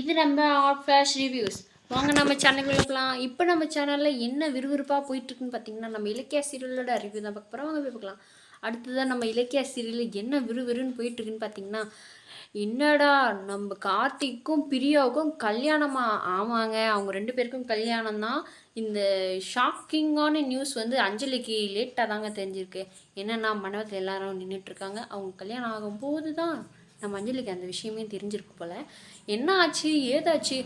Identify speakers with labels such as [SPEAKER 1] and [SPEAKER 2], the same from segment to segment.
[SPEAKER 1] இது நம்ம add flash reviews வாங்க நம்ம சேனலுக்குள்ள போகலாம் இப்போ நம்ம சேனலில் என்ன விறுவிறுப்பாக போயிட்டுருக்குன்னு பார்த்தீங்கன்னா நம்ம இலக்கிய சீரியலோட ரிவ்யூ தான் பார்க்க போகிறோம் வாங்க போய் பார்க்கலாம். அடுத்ததான் நம்ம இலக்கிய சீரியலில் என்ன விறுவிறுன்னு போயிட்டுருக்குன்னு பார்த்தீங்கன்னா என்னடா நம்ம கார்த்திக்கும் பிரியாவுக்கும் கல்யாணமா? ஆமாங்க அவங்க ரெண்டு பேருக்கும் கல்யாணம் தான். இந்த ஷாக்கிங்கான நியூஸ் வந்து அஞ்சலிக்கு லேட்டாக தாங்க தெரிஞ்சிருக்கு. என்னென்னா மண்டபத்தில் எல்லாரும் நின்றுட்டுருக்காங்க அவங்க கல்யாணம் ஆகும்போது தான் நம்ம அஞ்சலிக்கு அந்த விஷயமே தெரிஞ்சிருக்கு போல. என்ன ஆச்சு? ஏதாச்சு?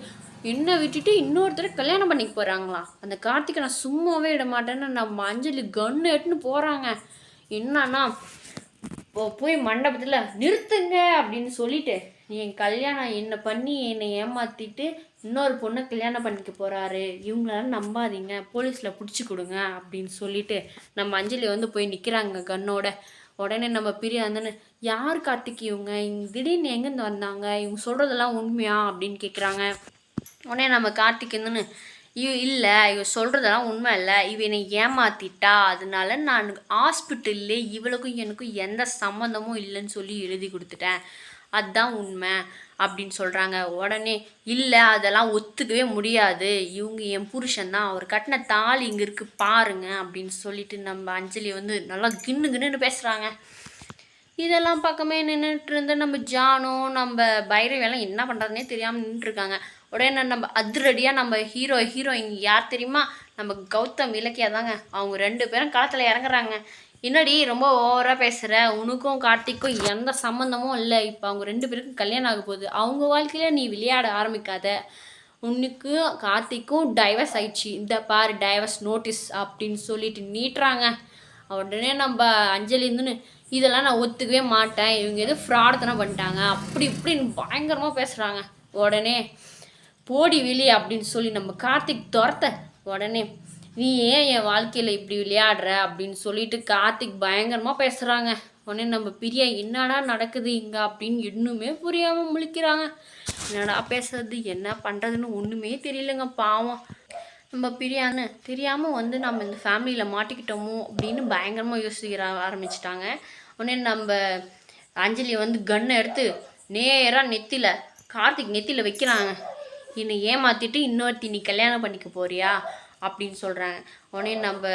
[SPEAKER 1] என்ன விட்டுட்டு இன்னொருத்தர் கல்யாணம் பண்ணிக்க போகிறாங்களா அந்த கார்த்திகை நான் சும்மாவே விட மாட்டேன்னு நம்ம அஞ்சலி கன்னு எட்டுன்னு போகிறாங்க என்னன்னா போய் மண்டபத்தில் நிறுத்துங்க அப்படின்னு சொல்லிட்டு நீ என் கல்யாணம் என்னை பண்ணி என்னை ஏமாற்றிட்டு இன்னொரு பொண்ணை கல்யாணம் பண்ணிக்க போகிறாரு இவங்களெல்லாம் நம்பாதீங்க. போலீஸில் பிடிச்சி கொடுங்க அப்படின்னு சொல்லிட்டு நம்ம அஞ்சலி வந்து போய் நிற்கிறாங்க கண்ணோட உடனே நம்ம பிரியா யார் கார்த்திக் இவங்க? இங்க திடீர்னு எங்கேருந்து வந்தாங்க? இவங்க சொல்கிறதெல்லாம் உண்மையா? அப்படின்னு கேட்குறாங்க உடனே நம்ம கார்த்திக் வந்துன்னு இவ இல்லை இவ சொல்கிறதெல்லாம் உண்மை இல்லை. இவ என்னை ஏமாத்திட்டா. அதனால நான் ஹாஸ்பிட்டல்லே இவளுக்கும் எனக்கும் எந்த சம்மந்தமும் இல்லைன்னு சொல்லி எழுதி கொடுத்துட்டேன். அதுதான் உண்மை அப்படின்னு சொல்கிறாங்க உடனே இல்லை அதெல்லாம் ஒத்துக்கவே முடியாது. இவங்க என் புருஷன் தான். அவர் கட்டின தாலி இங்கே இருக்குது பாருங்க அப்படின்னு சொல்லிட்டு நம்ம அஞ்சலி வந்து நல்லா கின்னு கின்னுன்னு பேசுகிறாங்க இதெல்லாம் பக்கமே நின்றுட்டு இருந்த நம்ம ஜானோ நம்ம பைரவி எல்லாம் என்ன பண்ணுறதுனே தெரியாமல் நின்றுருக்காங்க உடனே நம்ம அதிரடியாக நம்ம ஹீரோ ஹீரோயின் யார் தெரியுமா? நம்ம கௌதம் இலக்கியா தாங்க அவங்க ரெண்டு பேரும் களத்தில் இறங்குறாங்க. என்னடி ரொம்ப ஓவராக பேசுகிற உனக்கும் கார்த்திக்கும் எந்த சம்மந்தமும் இல்லை. இப்போ அவங்க ரெண்டு பேருக்கும் கல்யாணம் ஆக போகுது. அவங்க வாழ்க்கையில் நீ விளையாட ஆரம்பிக்காத. உனக்கு கார்த்திக்கும் டைவர்ஸ் ஆயிடுச்சு. இந்த பாரு டைவர்ஸ் நோட்டீஸ் அப்படின்னு சொல்லிட்டு நீட்டுறாங்க. உடனே நம்ம அஞ்சலி இருந்துன்னு இதெல்லாம் நான் ஒத்துக்கவே மாட்டேன். இவங்க எதுவும் ஃப்ராடுத்தனை பண்ணிட்டாங்க. அப்படி இப்படின்னு பயங்கரமாக பேசுகிறாங்க உடனே போடி வெளி அப்படின்னு சொல்லி நம்ம கார்த்திக் துரத்த உடனே நீ ஏன் என் வாழ்க்கையில் இப்படி விளையாடுற அப்படின்னு சொல்லிட்டு கார்த்திக் பயங்கரமாக பேசுகிறாங்க உடனே நம்ம பிரியா என்னடா நடக்குது இங்கே? அப்படின்னு இன்னுமே புரியாமல் முழிக்கிறாங்க. என்னடா பேசுறது? என்ன பண்ணுறதுன்னு ஒன்றுமே தெரியலங்க பாவம். நம்ம பிரியான்னு தெரியாமல் வந்து நம்ம இந்த ஃபேமிலியில் மாட்டிக்கிட்டோமோ? அப்படின்னு பயங்கரமாக யோசிக்கிற ஆரம்பிச்சிட்டாங்க. உடனே நம்ம அஞ்சலி வந்து கன்னை எடுத்து நேராக நெத்தியில் கார்த்திக் நெத்தியில் வைக்கிறாங்க. என்னை ஏமாற்றிட்டு இன்னொருத்தி நீ கல்யாணம் பண்ணிக்க போறியா? அப்படின்னு சொல்கிறாங்க உடனே நம்ம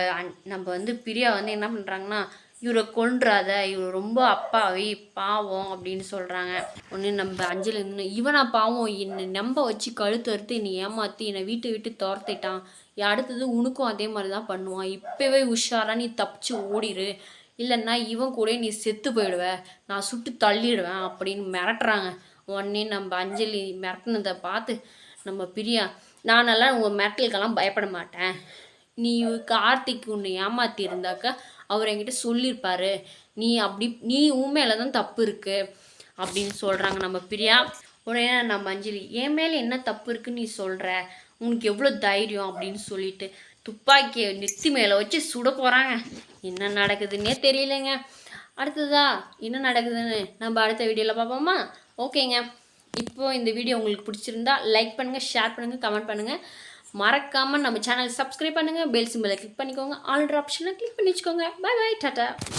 [SPEAKER 1] நம்ம வந்து பிரியா வந்து என்ன பண்ணுறாங்கன்னா இவரை கொன்றாத இவர் ரொம்ப அப்பாவி பாவம் அப்படின்னு சொல்கிறாங்க உடனே நம்ம அஞ்சலி இருந்து இவனா பாவம் என்னை நம்ப வச்சு கழுத்து அறுத்து என்னை ஏமாற்றி என்னை வீட்டை விட்டு துரத்திட்டான். அடுத்தது உனக்கும் அதே மாதிரி தான் பண்ணுவான். இப்போவே உஷாராக நீ தப்பிச்சு ஓடிடு இல்லைன்னா இவன் கூட நீ செத்து போயிடுவ. நான் சுட்டு தள்ளிடுவேன் அப்படின்னு மிரட்டுறாங்க. உடனே நம்ம அஞ்சலி மிரட்டினதை பார்த்து நம்ம பிரியா நானெல்லாம் உங்கள் மிரட்டலுக்கெல்லாம் பயப்பட மாட்டேன். நீ கார்த்திக் உன்னை ஏமாற்றி இருந்தாக்க அவர் என்கிட்ட சொல்லியிருப்பாரு. நீ அப்படி நீ உண்மையில தான் தப்பு இருக்குது அப்படின்னு சொல்கிறாங்க நம்ம பிரியா. உடனே நம்ம அஞ்சலி என் மேலே என்ன தப்பு இருக்குன்னு நீ சொல்கிற உனக்கு எவ்வளோ தைரியம் அப்படின்னு சொல்லிட்டு துப்பாக்கியை நெத்தி மேலே வச்சு சுட போகிறாங்க என்ன நடக்குதுன்னே தெரியலைங்க. அடுத்ததா என்ன நடக்குதுன்னு நம்ம அடுத்த வீடியோவில் பார்ப்போமா? ஓகேங்க. இப்போ இந்த வீடியோ உங்களுக்கு பிடிச்சிருந்தா லைக் பண்ணுங்கள் ஷேர் பண்ணுங்கள் கமெண்ட் பண்ணுங்கள் மறக்காமல் நம்ம சேனல் சப்ஸ்கிரைப் பண்ணுங்கள் பெல் சிம்பிளை கிளிக் பண்ணிக்கோங்க. ஆல்ட்ரு ஆப்ஷனை கிளிக் பண்ணி வச்சுக்கோங்க. By by tata